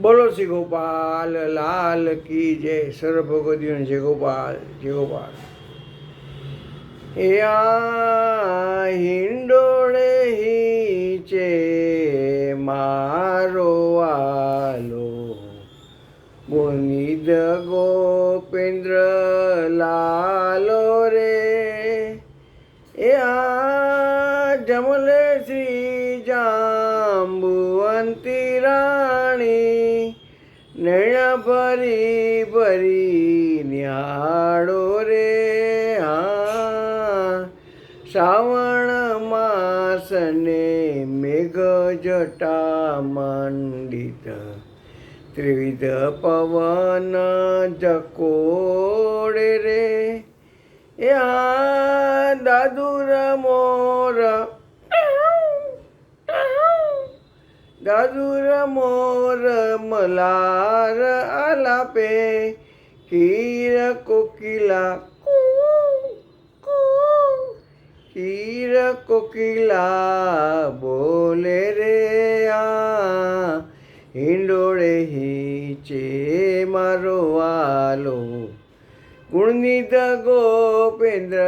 બોલો શ્રી ગોપાલ, લાલ કી જય સર્વ ભગવતીઓ જય ગોપાલ જય ગોપાલ. હિંડોળે હિચે મારો આલો. ગુણિદ ગોપેન્દ્ર લાલો રે. એ આ જમલે શ્રી જાંબુવંતી નૈણા ભરી ભરી નિહાળો રે, હા. શ્રાવણ માસને મેઘ જટા મંડિત. ત્રિવિધ પવન જકોડે રે. આ દાદુર મોર દાદુર મોર, મલાર, આલાપે કીર કોકિલા કીર કોકિલા, બોલે રે આ. હિંડોળે હિચે મારો વાલો ગુણનિધ ગોપેન્દ્ર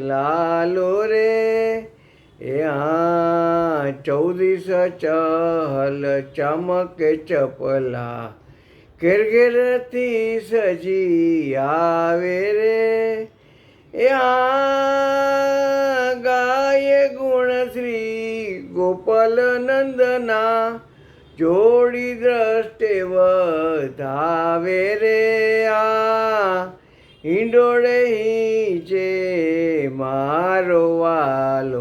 લાલો રે. આ ચૌદીસ ચહલ ચમકે ચપલા. ઘેર સજી આવે રે. યા ગાય ગુણ શ્રી ગોપાલ નંદના જોડી દ્રષ્ટે વધાવે રે આ. હિંડોળે જે મારો વાલો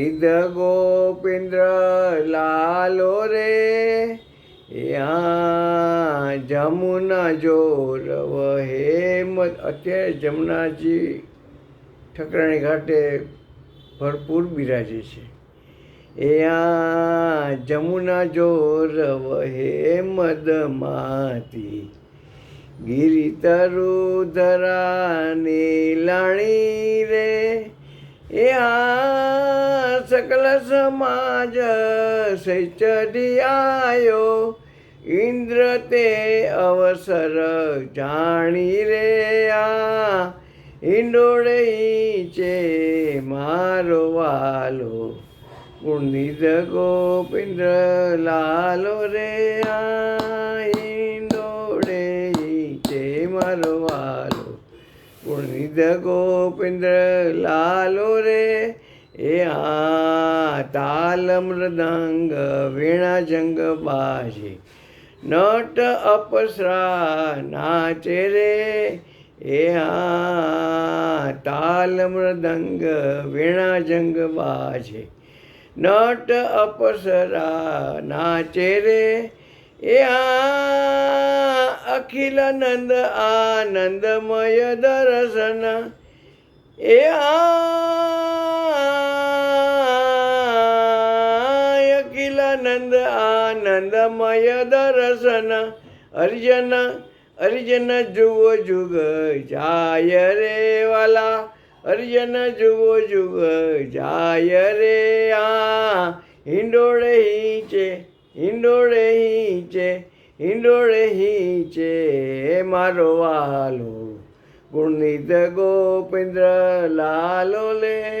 ગુણનિધ ગોપિન્દ્ર લાલો રે. યા જમુના જોર વહે અત્યારે જમુનાજી ઠકરાણી ઘાટે ભરપૂર બિરાજે છે. એ જમુના જોર વહે મદમાતી ગિરી તરુ ધરાની લાણી રે. આ સકલ સમાજ સૈચડી આયો ઇન્દ્ર તે અવસર જાણી રે આ હિંડોળે છે મારો વાલો ગુણિધ ગોપેન્દ્ર લાલો રે આ હિંડોળે છે મારો વાલો ગુણિધ ગોપેન્દ્ર લાલો રે એ આ તાલ મૃદંગ વીણા જંગ બાજી. નટ અપસરા નાચે રે. એ આ તાલ મૃદંગ વીણા જંગ બાજે. નટ અપસરા નાચે રે. એ આ અખિલાનંદ આનંદમય દર્શન. એ આ અખિલાનંદ આનંદમય દર્શન. અર્જન અર્જન જુઓ જુગ જાય રે વાલા. અર્જન જુઓ જુગ જાય રે આ. હિંડોળે હિંચે હિંડોળે હિંચે હિંડોળે હિંચે મારો વાલો. ગુણિત ગોપેન્દ્ર લાલો લે